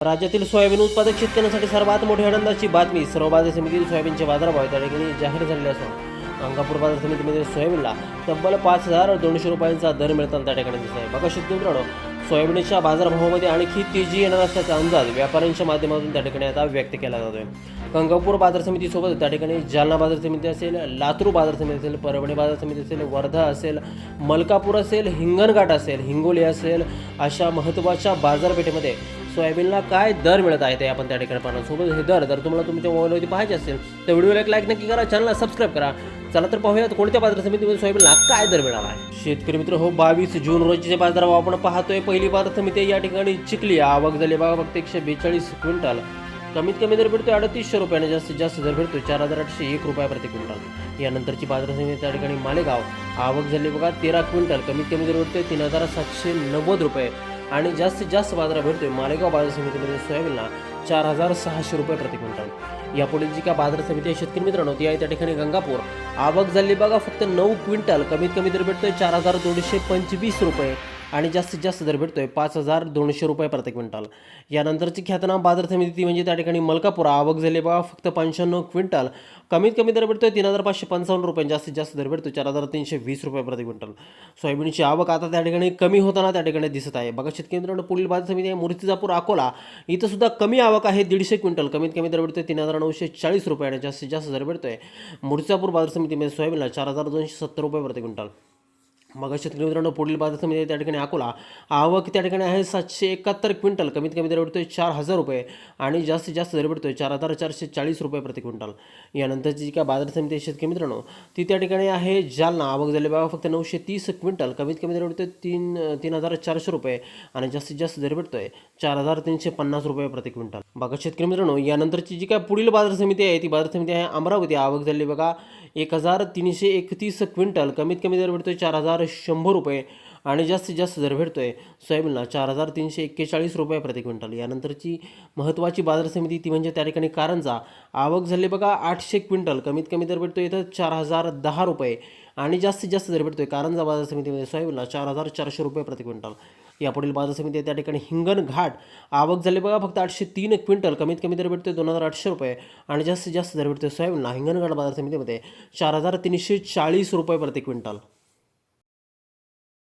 राज्यातील सोयाबीन उत्पादक शेतकऱ्यांसाठी सर्वात मोठी आनंदाची बातमी सर्व बाजार समितीतील सोयाबीनचे बाजारभाव त्या ठिकाणी जाहीर झालेले असून अंगापूर बाजार समितीमध्ये सोयाबीनला तब्बल पाच हजार दोनशे रुपयांचा दर मिळताना त्या ठिकाणी दिसत आहे. बघा शेतकरी मित्रांनो सोयाबीनच्या बाजारभावामध्ये आणखी तेजी येणार असल्याचा अंदाज व्यापाऱ्यांच्या माध्यमातून त्या ठिकाणी आता व्यक्त केला जातोय. गंगापूर बाजार समितीसोबत त्या ठिकाणी जालना बाजार समिती असेल लातूर बाजार समिती असेल परभणी बाजार समिती असेल वर्धा असेल मलकापूर असेल हिंगणघाट असेल हिंगोली असेल अशा महत्त्वाच्या बाजारपेठेमध्ये सोयाबीनला काय दर मिळत आहे ते आपण त्या ठिकाणी पाहणार. सोबत हे दर जर तुम्हाला तुमच्या मोबाईलवरती पाहायचे असेल तर व्हिडिओला एक लाईक नक्की करा चॅनलला सबस्क्राईब करा. चला तर पाहूयात कोणत्या बाजार समितीमध्ये सोयाबीनला काय दर मिळाला आहे. शेतकरी मित्र हो बावीस जून रोजीचे बाजार आपण पाहतोय. पहिली बाजार समिती या ठिकाणी चिखली आवक झाली बघा फक्त एकशे बेचाळीस क्विंटल. कमीत कमी दर भेटतोय अडतीसशे रुपयाने जास्तीत जास्त दर भेटतो चार हजार आठशे एक रुपया प्रति क्विंटल. यानंतरची बाजार समिती त्या ठिकाणी मालेगाव. आवक झाली बघा तेरा क्विंटल. कमीत कमी दर भेटतोय तीन हजार सातशे नव्वद रुपये. आणि जास्तीत जास्त बाजारात भेटतोय मालेगाव बाजार समितीमध्ये सोयाबीनला चार हजार सहाशे रुपये प्रति क्विंटल. यापुढील जी का बाजार समिती आहे शेतकरी मित्रांनो ती आहे त्या ठिकाणी गंगापूर. आवक झाली बघा फक्त नऊ क्विंटल. कमीत कमी दर भेटतोय चार हजार दोनशे पंचवीस रुपये. आणि जास्तीत जास्त दर भेटतोय पाच हजार दोनशे रुपये प्रति क्विंटल. यानंतरची ख्यातनाम बाजार समिती ती म्हणजे त्या ठिकाणी मलकापूर आवक झाली बा फक्त पंच्याण्णव क्विंटल. कमीत कमी दर भेटतोय तीन हजार पाचशे पंचावन्न रुपये जास्तीत जास्त दर भेटतोय चार हजार तीनशे वीस रुपये प्रति क्विंटल. सोयाबीनची आवक आता त्या ठिकाणी कमी होताना त्या ठिकाणी दिसत आहे. बघा शेतकरी मित्रांनो पुढील बाजार समिती आहे मूर्तिजापूर अकोला. इथं सुद्धा कमी आवक आहे दीडशे क्विंटल. कमीत कमी दर भेटतोय तीन हजार नऊशे चाळीस रुपये आणि जास्तीत जास्त दर भेटतोय मूर्तिजापूर बाजार समितीमध्ये सोयाबीनला चार हजार दोनशे सत्तर रुपये प्रति क्विंटल. मग शेतकरी मित्रांनो पुढील बाजार समिती त्या ठिकाणी अकोला. आवक त्या ठिकाणी आहे सातशे एकाहत्तर क्विंटल. कमीत कमी दर भेटतोय चार हजार रुपये आणि जास्तीत जास्त दर भेटतोय चार हजार चारशे चाळीस रुपये प्रति क्विंटल. यानंतरची जी काय बाजार समिती आहे शेतकरी मित्रांनो ती त्या ठिकाणी आहे जालना. आवक झाली बाबा फक्त नऊशे तीस क्विंटल. कमीत कमी दर भेटतोय तीन तीन हजार चारशे रुपये आणि जास्तीत जास्त दर भेटतोय चार हजार तीनशे पन्नास रुपये प्रति क्विंटल. बघा शेतकरी मित्रांनो यानंतरची जी काय पुढील बाजार समिती आहे ती बाजार समिती आहे अमरावती. आवक झाली बघा एक हजार तीनशे एकतीस क्विंटल कमीत कमी दर भेटतोय चार हजार शंभर रुपये आणि जास्तीत जास्त दर भेटतोय सोयाबीनला चार हजार तीनशे एक्केचाळीस रुपये प्रति क्विंटल. यानंतरची महत्त्वाची बाजार समिती ती म्हणजे त्या ठिकाणी कारंजा आवक झाली बघा आठशे क्विंटल कमीत कमी दर भेटतोय इथं चार हजार दहा रुपये आणि जास्तीत जास्त दर भेटतोय कारंजा बाजार समितीमध्ये सोयाबीनला चार हजार चारशे रुपये प्रति क्विंटल. यापुढील बाजार समिती आहे त्या ठिकाणी हिंगण घाट आवक झाली. बघा फक्त आठशे तीन क्विंटल कमीत कमी दर भेटतोय दोन हजार आठशे रुपये आणि जास्तीत जास्त दर भेटतोय सोयाबीनला हिंगणघाट बाजार समितीमध्ये चार हजार तीनशे चाळीस रुपये प्रति क्विंटल.